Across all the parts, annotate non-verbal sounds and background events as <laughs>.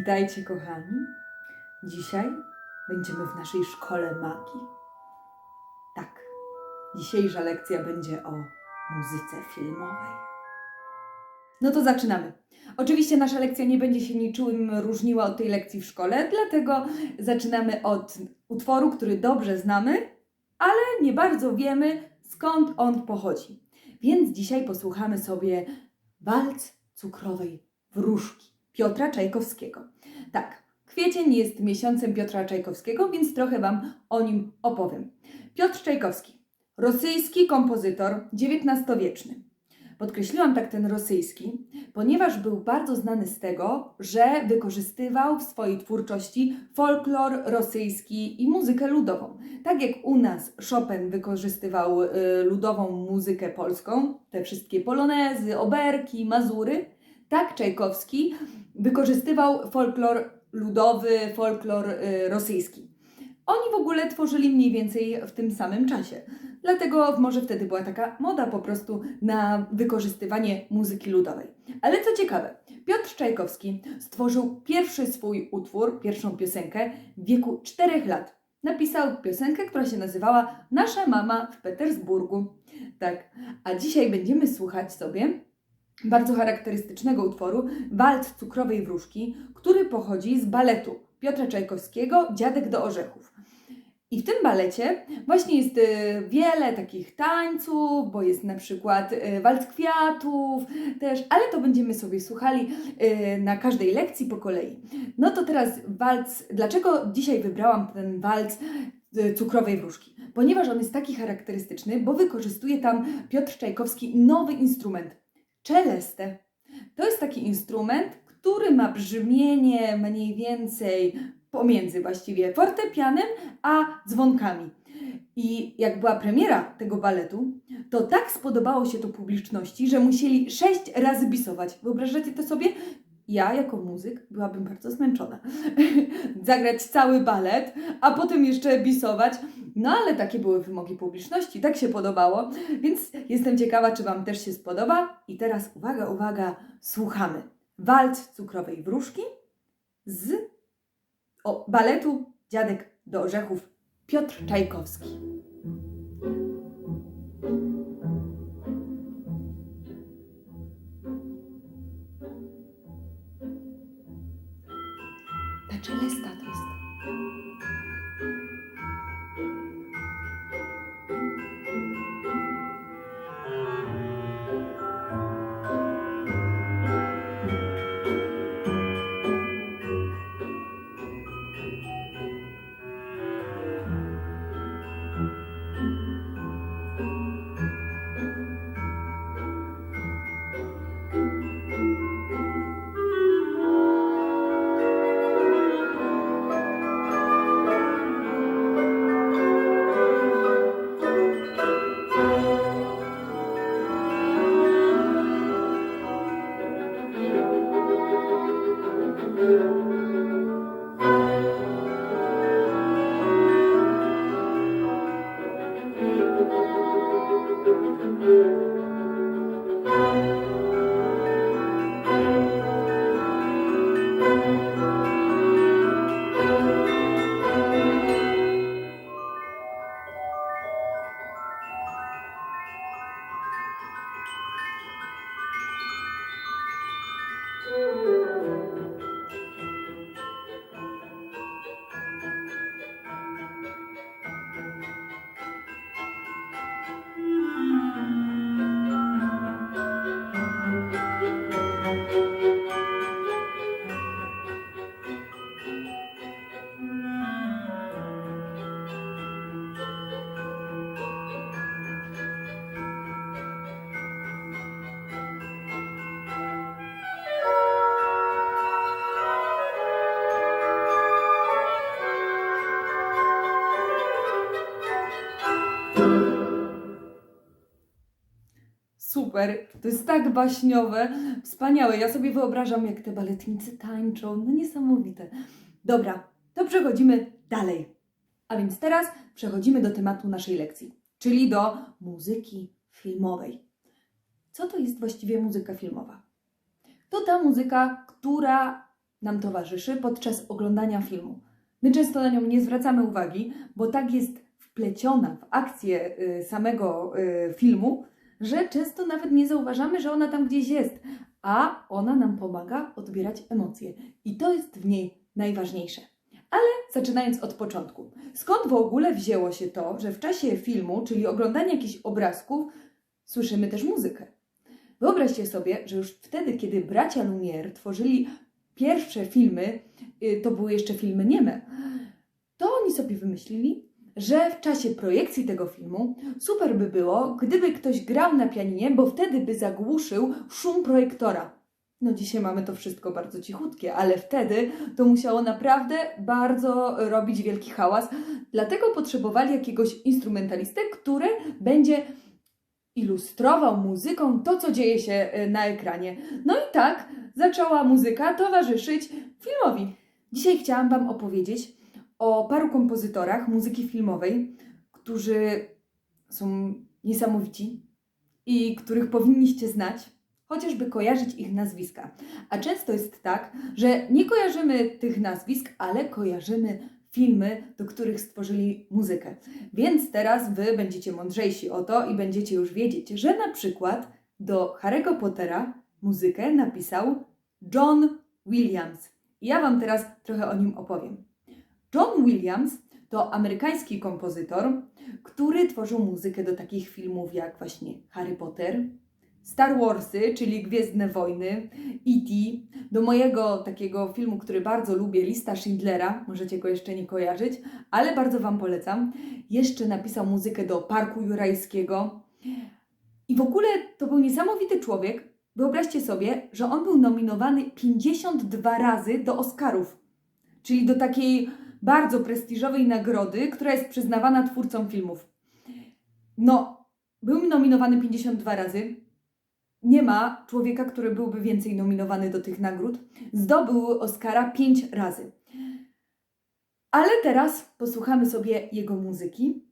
Witajcie, kochani. Dzisiaj będziemy w naszej szkole magii. Tak, dzisiejsza lekcja będzie o muzyce filmowej. No to zaczynamy. Oczywiście nasza lekcja nie będzie się niczym różniła od tej lekcji w szkole, dlatego zaczynamy od utworu, który dobrze znamy, ale nie bardzo wiemy skąd on pochodzi. Więc dzisiaj posłuchamy sobie walc cukrowej wróżki Piotra Czajkowskiego. Tak, kwiecień jest miesiącem Piotra Czajkowskiego, więc trochę Wam o nim opowiem. Piotr Czajkowski, rosyjski kompozytor XIX-wieczny. Podkreśliłam tak ten rosyjski, ponieważ był bardzo znany z tego, że wykorzystywał w swojej twórczości folklor rosyjski i muzykę ludową. Tak jak u nas Chopin wykorzystywał y, ludową muzykę polską, te wszystkie polonezy, oberki, mazury, tak Czajkowski wykorzystywał folklor ludowy, folklor y, rosyjski. Oni w ogóle tworzyli mniej więcej w tym samym czasie. Dlatego może wtedy była taka moda po prostu na wykorzystywanie muzyki ludowej. Ale co ciekawe, Piotr Czajkowski stworzył pierwszy swój utwór, pierwszą piosenkę w wieku 4 lat. Napisał piosenkę, która się nazywała Nasza mama w Petersburgu. Tak, a dzisiaj będziemy słuchać sobie bardzo charakterystycznego utworu Walt cukrowej wróżki, który pochodzi z baletu Piotra Czajkowskiego Dziadek do orzechów. I w tym balecie właśnie jest y, wiele takich tańców, bo jest na przykład y, walc kwiatów też, ale to będziemy sobie słuchali y, na każdej lekcji po kolei. No to teraz walc, dlaczego dzisiaj wybrałam ten walc cukrowej wróżki? Ponieważ on jest taki charakterystyczny, bo wykorzystuje tam Piotr Czajkowski nowy instrument czelestę. To jest taki instrument, który ma brzmienie mniej więcej pomiędzy właściwie fortepianem a dzwonkami. I jak była premiera tego baletu, to tak spodobało się to publiczności, że musieli sześć razy bisować. Wyobrażacie to sobie? Ja jako muzyk byłabym bardzo zmęczona. <laughs> Zagrać cały balet, a potem jeszcze bisować. No ale takie były wymogi publiczności, tak się podobało, więc jestem ciekawa, czy Wam też się spodoba. I teraz uwaga, uwaga, słuchamy. Walc cukrowej wróżki z o, baletu Dziadek do orzechów Piotr Czajkowski. To jest tak baśniowe, wspaniałe. Ja sobie wyobrażam, jak te baletnicy tańczą, no niesamowite. Dobra, to przechodzimy dalej. A więc teraz przechodzimy do tematu naszej lekcji, czyli do muzyki filmowej. Co to jest właściwie muzyka filmowa? To ta muzyka, która nam towarzyszy podczas oglądania filmu. My często na nią nie zwracamy uwagi, bo tak jest wpleciona w akcję y, samego y, filmu, że często nawet nie zauważamy, że ona tam gdzieś jest, a ona nam pomaga odbierać emocje. I to jest w niej najważniejsze. Ale zaczynając od początku. Skąd w ogóle wzięło się to, że w czasie filmu, czyli oglądania jakichś obrazków, słyszymy też muzykę? Wyobraźcie sobie, że już wtedy, kiedy bracia Lumière tworzyli pierwsze filmy, y, to były jeszcze filmy nieme, to oni sobie wymyślili, że w czasie projekcji tego filmu super by było, gdyby ktoś grał na pianinie, bo wtedy by zagłuszył szum projektora. No dzisiaj mamy to wszystko bardzo cichutkie, ale wtedy to musiało naprawdę bardzo robić wielki hałas. Dlatego potrzebowali jakiegoś instrumentalistę, który będzie ilustrował muzyką to, co dzieje się e, na ekranie. No i tak zaczęła muzyka towarzyszyć filmowi. Dzisiaj chciałam Wam opowiedzieć o paru kompozytorach muzyki filmowej, którzy są niesamowici i których powinniście znać, chociażby kojarzyć ich nazwiska. A często jest tak, że nie kojarzymy tych nazwisk, ale kojarzymy filmy, do których stworzyli muzykę. Więc teraz Wy będziecie mądrzejsi o to i będziecie już wiedzieć, że na przykład do Harry'ego Pottera muzykę napisał John Williams. Ja Wam teraz trochę o nim opowiem. John Williams to amerykański kompozytor, który tworzył muzykę do takich filmów jak właśnie Harry Potter, Star Warsy, czyli Gwiezdne Wojny, E.T., do mojego takiego filmu, który bardzo lubię, Lista Schindlera, możecie go jeszcze nie kojarzyć, ale bardzo Wam polecam. Jeszcze napisał muzykę do Parku Jurajskiego. I w ogóle to był niesamowity człowiek. Wyobraźcie sobie, że on był nominowany 52 razy do Oscarów, czyli do takiej bardzo prestiżowej nagrody, która jest przyznawana twórcom filmów. No, był nominowany 52 razy. Nie ma człowieka, który byłby więcej nominowany do tych nagród. Zdobył Oscara 5 razy. Ale teraz posłuchamy sobie jego muzyki.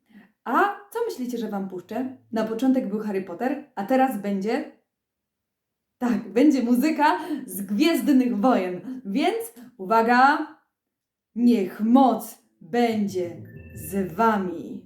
A co myślicie, że Wam puszczę? Na początek był Harry Potter, a teraz będzie. Tak, będzie muzyka z Gwiezdnych Wojen. Więc uwaga! Niech moc będzie z Wami.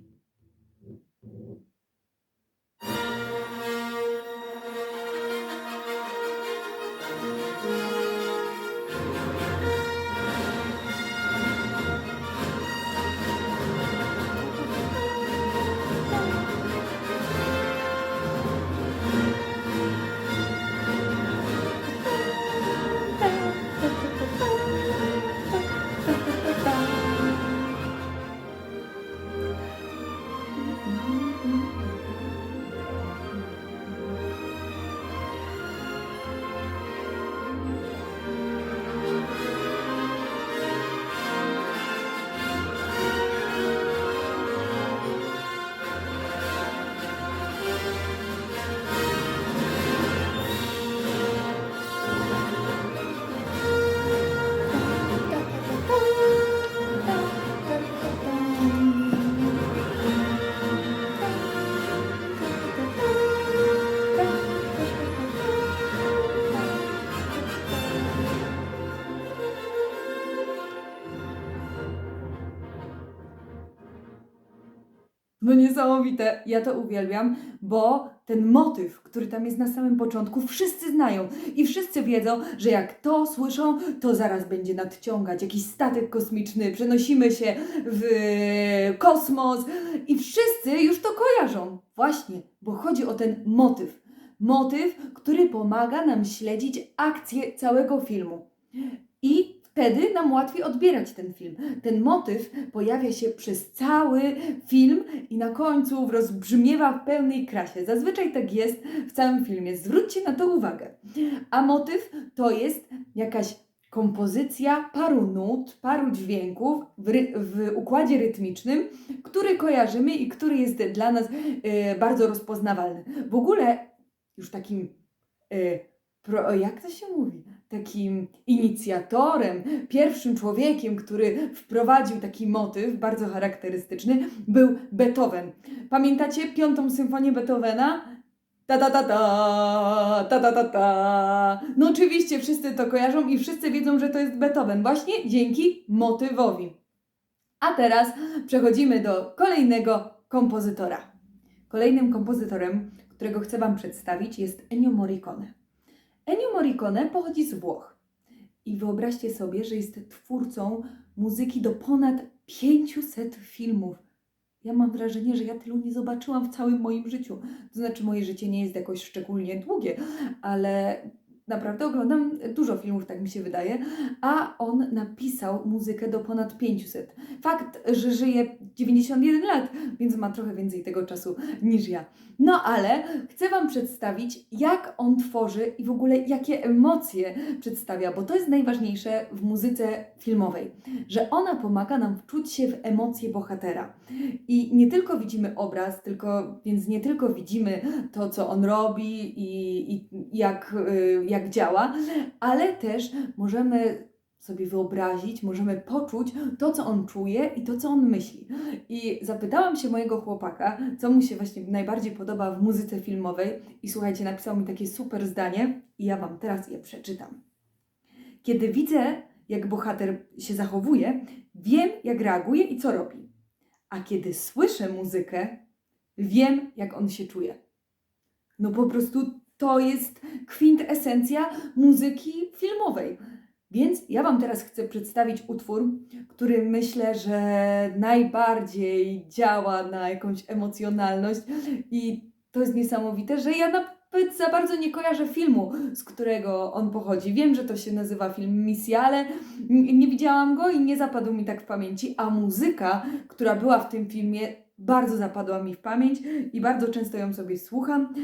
Niesamowite, ja to uwielbiam, bo ten motyw, który tam jest na samym początku, wszyscy znają i wszyscy wiedzą, że jak to słyszą, to zaraz będzie nadciągać jakiś statek kosmiczny, przenosimy się w kosmos i wszyscy już to kojarzą. Właśnie, bo chodzi o ten motyw. Motyw, który pomaga nam śledzić akcję całego filmu. I wtedy nam łatwiej odbierać ten film. Ten motyw pojawia się przez cały film i na końcu rozbrzmiewa w pełnej krasie. Zazwyczaj tak jest w całym filmie. Zwróćcie na to uwagę. A motyw to jest jakaś kompozycja paru nut, paru dźwięków w, ry- w układzie rytmicznym, który kojarzymy i który jest dla nas e, bardzo rozpoznawalny. W ogóle już takim, e, pro, jak to się mówi, takim inicjatorem, pierwszym człowiekiem, który wprowadził taki motyw bardzo charakterystyczny, był Beethoven. Pamiętacie piątą symfonię Beethovena? Ta ta ta ta, ta ta ta ta. No oczywiście wszyscy to kojarzą i wszyscy wiedzą, że to jest Beethoven właśnie dzięki motywowi. A teraz przechodzimy do kolejnego kompozytora. Kolejnym kompozytorem, którego chcę Wam przedstawić jest Ennio Morricone. Ennio Morricone pochodzi z Włoch. I wyobraźcie sobie, że jest twórcą muzyki do ponad 500 filmów. Ja mam wrażenie, że ja tylu nie zobaczyłam w całym moim życiu. To znaczy, moje życie nie jest jakoś szczególnie długie, ale naprawdę oglądam dużo filmów, tak mi się wydaje, a on napisał muzykę do ponad 500. Fakt, że żyje 91 lat, więc ma trochę więcej tego czasu niż ja. No ale chcę Wam przedstawić, jak on tworzy i w ogóle jakie emocje przedstawia, bo to jest najważniejsze w muzyce filmowej, że ona pomaga nam wczuć się w emocje bohatera. I nie tylko widzimy obraz, tylko, więc nie tylko widzimy to, co on robi i, i jak, y, jak działa, ale też możemy sobie wyobrazić, możemy poczuć to, co on czuje i to, co on myśli. I zapytałam się mojego chłopaka, co mu się właśnie najbardziej podoba w muzyce filmowej, i słuchajcie, napisał mi takie super zdanie, i ja Wam teraz je przeczytam. Kiedy widzę, jak bohater się zachowuje, wiem, jak reaguje i co robi. A kiedy słyszę muzykę, wiem, jak on się czuje. No po prostu to jest kwintesencja muzyki filmowej. Więc ja Wam teraz chcę przedstawić utwór, który myślę, że najbardziej działa na jakąś emocjonalność i to jest niesamowite, że ja nawet za bardzo nie kojarzę filmu, z którego on pochodzi. Wiem, że to się nazywa film Misja, ale nie widziałam go i nie zapadł mi tak w pamięci, a muzyka, która była w tym filmie, bardzo zapadła mi w pamięć i bardzo często ją sobie słucham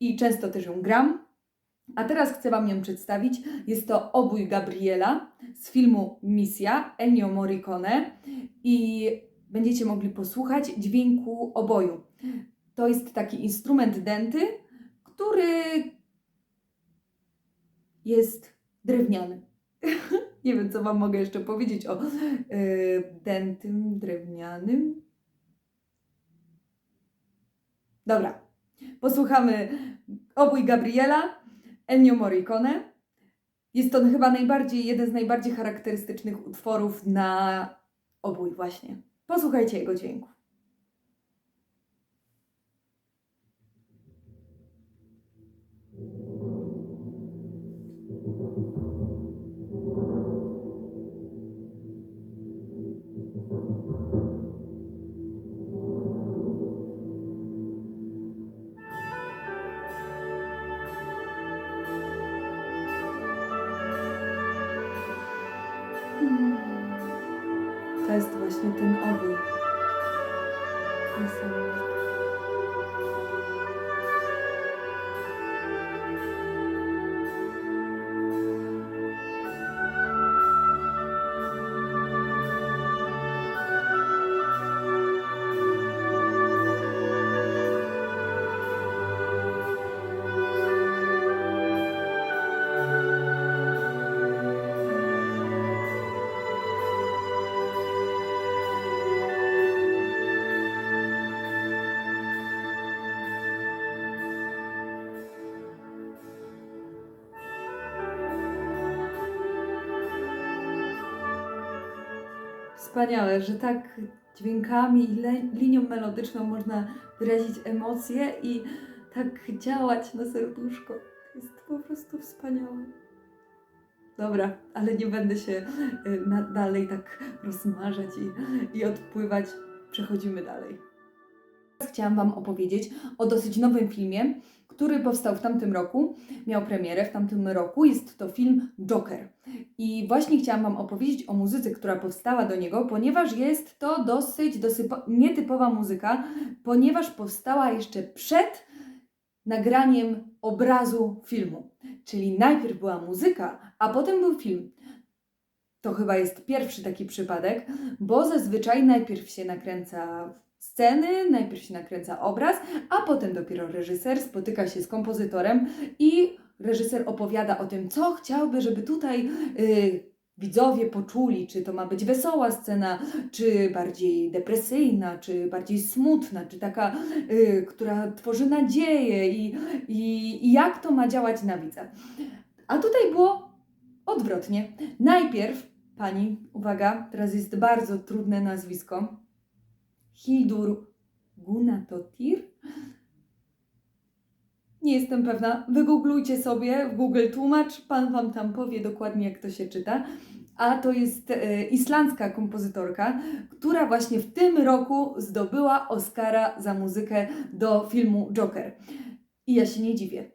i często też ją gram. A teraz chcę Wam ją przedstawić. Jest to obój Gabriela z filmu Misja Ennio Morricone i będziecie mogli posłuchać dźwięku oboju. To jest taki instrument denty, który jest drewniany. <laughs> Nie wiem, co Wam mogę jeszcze powiedzieć o yy, dentym drewnianym. Dobra, posłuchamy obój Gabriela. Ennio Morricone. Jest to chyba najbardziej, jeden z najbardziej charakterystycznych utworów na obój właśnie. Posłuchajcie jego dźwięku. Wspaniałe, że tak dźwiękami i linią melodyczną można wyrazić emocje i tak działać na serduszko. Jest po prostu wspaniałe. Dobra, ale nie będę się y, na, dalej tak rozmarzać i, i odpływać. Przechodzimy dalej. Chciałam Wam opowiedzieć o dosyć nowym filmie, który powstał w tamtym roku, miał premierę w tamtym roku. Jest to film Joker. I właśnie chciałam Wam opowiedzieć o muzyce, która powstała do niego, ponieważ jest to dosyć dosypa- nietypowa muzyka, ponieważ powstała jeszcze przed nagraniem obrazu filmu. Czyli najpierw była muzyka, a potem był film. To chyba jest pierwszy taki przypadek, bo zazwyczaj najpierw się nakręca sceny, najpierw się nakręca obraz, a potem dopiero reżyser spotyka się z kompozytorem i reżyser opowiada o tym, co chciałby, żeby tutaj y, widzowie poczuli, czy to ma być wesoła scena, czy bardziej depresyjna, czy bardziej smutna, czy taka, y, która tworzy nadzieję i, i, i jak to ma działać na widza. A tutaj było odwrotnie. Najpierw pani, uwaga, teraz jest bardzo trudne nazwisko, Hildur Gunatotir. Nie jestem pewna. Wygooglujcie sobie w Google Tłumacz, pan wam tam powie dokładnie, jak to się czyta. A to jest e, islandzka kompozytorka, która właśnie w tym roku zdobyła Oscara za muzykę do filmu Joker. I ja się nie dziwię,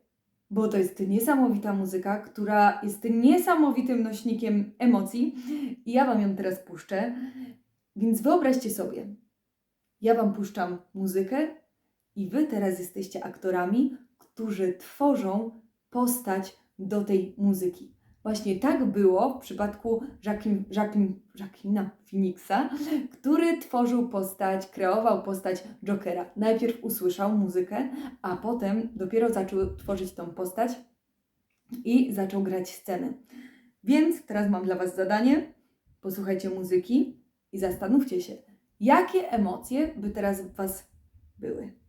bo to jest niesamowita muzyka, która jest niesamowitym nośnikiem emocji. I ja wam ją teraz puszczę. Więc wyobraźcie sobie, ja wam puszczam muzykę i wy teraz jesteście aktorami, którzy tworzą postać do tej muzyki. Właśnie tak było w przypadku Jacqueline, Jacqueline, Jacqueline Phoenixa, który tworzył postać, kreował postać Jokera. Najpierw usłyszał muzykę, a potem dopiero zaczął tworzyć tą postać i zaczął grać scenę. Więc teraz mam dla Was zadanie. Posłuchajcie muzyki i zastanówcie się, jakie emocje by teraz w Was były.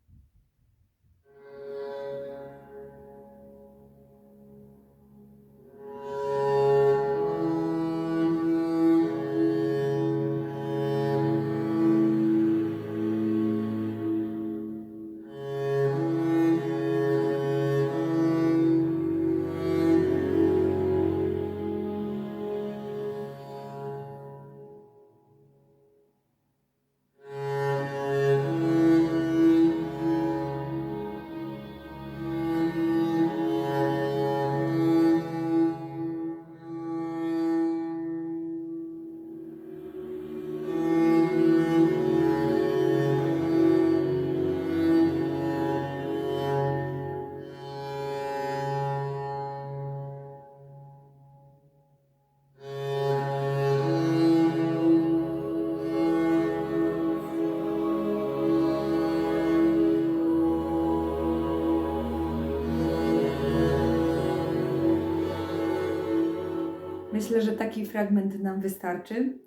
Myślę, że taki fragment nam wystarczy.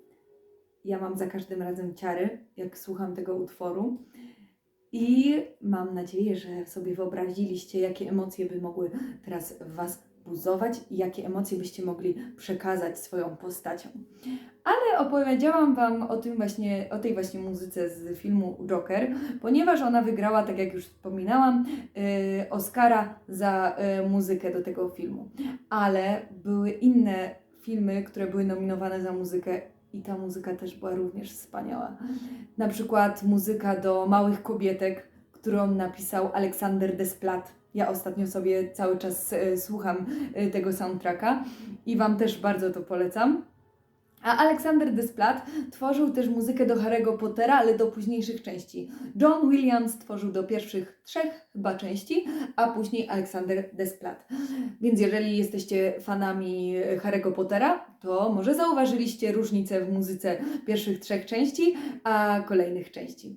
Ja mam za każdym razem ciary, jak słucham tego utworu. I mam nadzieję, że sobie wyobraziliście, jakie emocje by mogły teraz w Was buzować i jakie emocje byście mogli przekazać swoją postacią. Ale opowiedziałam Wam o tym właśnie, o tej właśnie muzyce z filmu Joker, ponieważ ona wygrała, tak jak już wspominałam, yy, Oscara za yy, muzykę do tego filmu. Ale były inne filmy, które były nominowane za muzykę i ta muzyka też była również wspaniała. Na przykład muzyka do Małych Kobietek, którą napisał Aleksander Desplat. Ja ostatnio sobie cały czas e, słucham e, tego soundtracka i Wam też bardzo to polecam. A Aleksander Desplat tworzył też muzykę do Harry'ego Pottera, ale do późniejszych części. John Williams tworzył do pierwszych trzech chyba części, a później Aleksander Desplat. Więc jeżeli jesteście fanami Harry'ego Pottera, to może zauważyliście różnicę w muzyce pierwszych trzech części, a kolejnych części.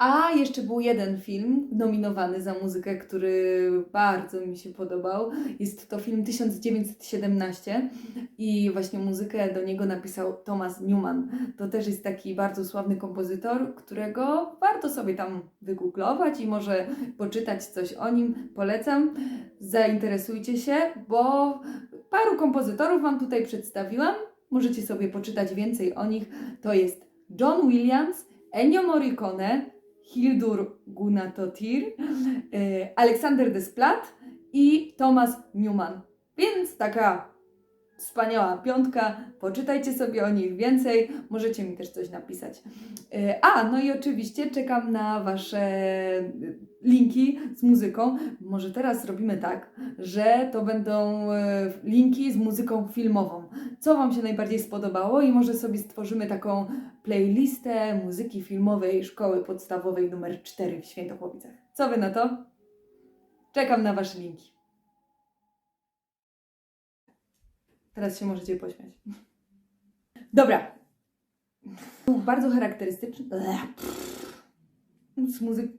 A jeszcze był jeden film nominowany za muzykę, który bardzo mi się podobał. Jest to film 1917 i właśnie muzykę do niego napisał Thomas Newman. To też jest taki bardzo sławny kompozytor, którego warto sobie tam wygooglować i może poczytać coś o nim. Polecam. Zainteresujcie się, bo paru kompozytorów Wam tutaj przedstawiłam. Możecie sobie poczytać więcej o nich. To jest John Williams, Ennio Morricone, Hildur Gunatotir, e, Aleksander Desplat i Thomas Newman. Więc taka wspaniała piątka. Poczytajcie sobie o nich więcej. Możecie mi też coś napisać. E, A, no i oczywiście czekam na Wasze linki z muzyką. Może teraz zrobimy tak, że to będą e, linki z muzyką filmową. Co Wam się najbardziej spodobało i może sobie stworzymy taką playlistę muzyki filmowej Szkoły Podstawowej numer 4 w Świętochłowicach. Co Wy na to? Czekam na Wasze linki. Teraz się możecie pośmiać. Dobra. Bardzo charakterystyczny. Z muzyk...